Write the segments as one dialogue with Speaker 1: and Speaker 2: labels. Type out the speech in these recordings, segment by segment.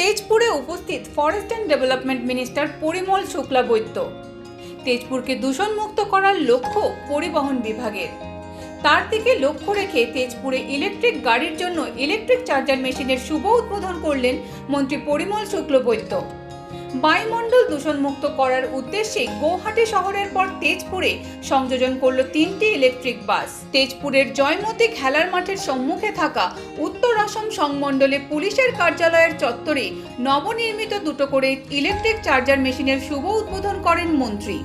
Speaker 1: তেজপুরে উপস্থিত forest and development minister Parimal Shukla Baidya. তেজপুরকে দূষণমুক্ত করার লক্ষ্য পরিবহন বিভাগের। তার দিকে লক্ষ্য রেখে তেজপুরে ইলেকট্রিক গাড়ির জন্য ইলেকট্রিক চার্জার মেশিনের শুভ উদ্বোধন করলেন মন্ত্রী পরিমল শুক্লবৈদ্য বায়ুমণ্ডল দূষণমুক্ত করার উদ্দেশ্যে গৌহাটি শহরের পর তেজপুরে সংযোজন করল তিনটি ইলেকট্রিক বাস তেজপুরের জয়মতী খেলার মাঠের সম্মুখে থাকা উত্তর অসম সংমণ্ডলে পুলিশের কার্যালয়ের চত্বরে নবনির্মিত দুটো করে ইলেকট্রিক চার্জার মেশিনের শুভ উদ্বোধন করেন মন্ত্রী।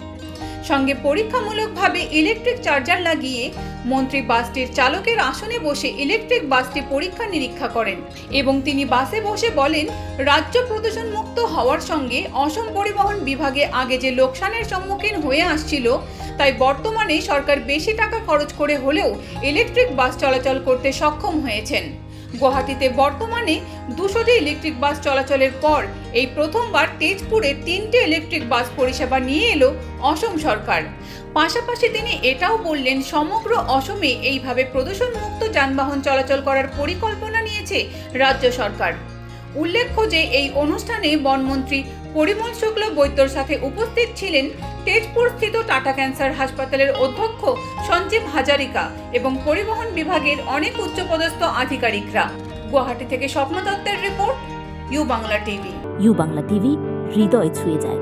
Speaker 1: সঙ্গে পরীক্ষামূলকভাবে ইলেকট্রিক চার্জার লাগিয়ে মন্ত্রী বাসটির চালকের আসনে বসে ইলেকট্রিক বাসটি পরীক্ষা নিরীক্ষা করেন এবং তিনি বাসে বসে বলেন, রাজ্য প্রদূষণ মুক্ত হওয়ার সঙ্গে অসম পরিবহন বিভাগে আগে যে লোকসানের সম্মুখীন হয়ে আসছিল, তাই বর্তমানে সরকার বেশি টাকা খরচ করে হলেও ইলেকট্রিক বাস চলাচল করতে সক্ষম হয়েছেন। গুয়াহাটিতে বর্তমানে দুশোটি ইলেকট্রিক বাস চলাচলের পর এই প্রথমবার তেজপুরে তিনটে ইলেকট্রিক বাস পরিষেবা নিয়ে এলো অসম সরকার। পাশাপাশি তিনি এটাও বললেন, সমগ্র অসমে এইভাবে প্রদূষণমুক্ত যানবাহন চলাচল করার পরিকল্পনা নিয়েছে রাজ্য সরকার। উল্লেখ্য যে, এই অনুষ্ঠানে বনমন্ত্রী পরিমল শুক্ল বৈদ্যর সাথে উপস্থিত ছিলেন তেজপুর স্থিত টাটা ক্যান্সার হাসপাতালের অধ্যক্ষ সঞ্জীব হাজারিকা এবং পরিবহন বিভাগের অনেক উচ্চপদস্থ আধিকারিকরা। গুয়াহাটি থেকে স্বপ্ন দত্তের report, U Bangla TV.
Speaker 2: U Bangla TV, হৃদয় ছুঁয়ে যায়।